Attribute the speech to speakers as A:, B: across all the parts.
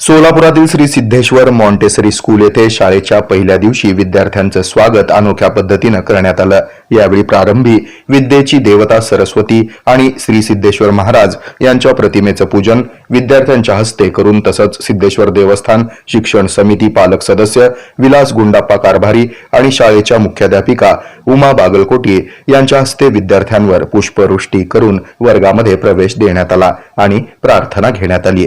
A: सोलापुरातील Shri Siddheshwar Montessori school येथे शाळेच्या पहिल्या दिवशी विद्यार्थ्यांचं स्वागत अनोख्या पद्धतीनं करण्यात आलं. यावेळी प्रारंभी विद्येची देवता सरस्वती आणि श्री सिद्धेश्वर महाराज यांच्या प्रतिमेचं पूजन विद्यार्थ्यांच्या हस्ते करून तसंच सिद्धेश्वर देवस्थान शिक्षण समिती पालक सदस्य विलास गुंडाप्पा कारभारी आणि शाळेच्या मुख्याध्यापिका उमा बागलकोटी यांच्या हस्ते विद्यार्थ्यांवर पुष्पवृष्टी करून वर्गामध्ये प्रवेश देण्यात आला आणि प्रार्थना घेण्यात आली.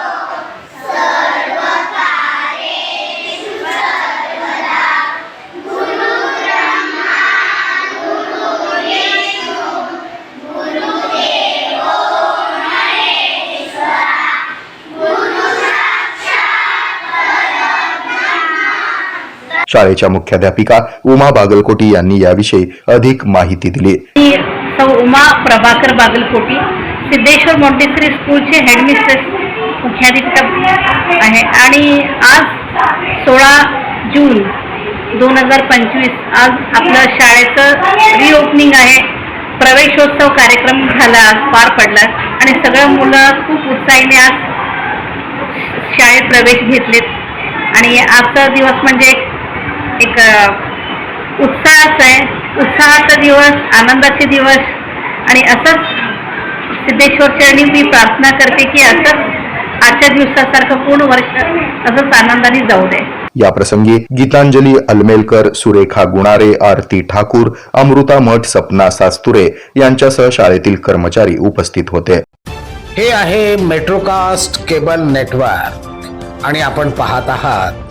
A: शाळेच्या मुख्याध्यापिका उमा बागलकोटी यांनी याविषयी अधिक माहिती दिली.
B: सौ उमा प्रभाकर बागलकोटी सिद्धेश्वर मॉन्टेसरी स्कूलचे हेडमिस्ट्रेस मुख्याधिकार आहे. आणि आज सोळा जून दोन हजार पंचवीस आज आपलं शाळेचं रिओपनिंग आहे. प्रवेशोत्सव कार्यक्रम झाला आज पार पडला. आणि सगळं मुलं खूप उत्साहीने आज शाळेत प्रवेश घेतलेत. आणि आजचा दिवस म्हणजे एक उत्साहाचा आहे. उत्साहाचा दिवस आनंदाचे दिवस. आणि असंच सिद्धेश्वर चरणी मी प्रार्थना करते की असंच आजच्या दिवसासारखं पूर्ण वर्ष असंच आनंदाने जाऊ दे.
A: याप्रसंगी गीतांजली अलमेलकर सुरेखा गुणारे आरती ठाकूर अमृता मठ सपना सास्तुरे यांच्यासह शाळेतील कर्मचारी उपस्थित होते.
C: हे आहे मेट्रोकास्ट केबल नेटवर्क आणि आपण पाहत आहात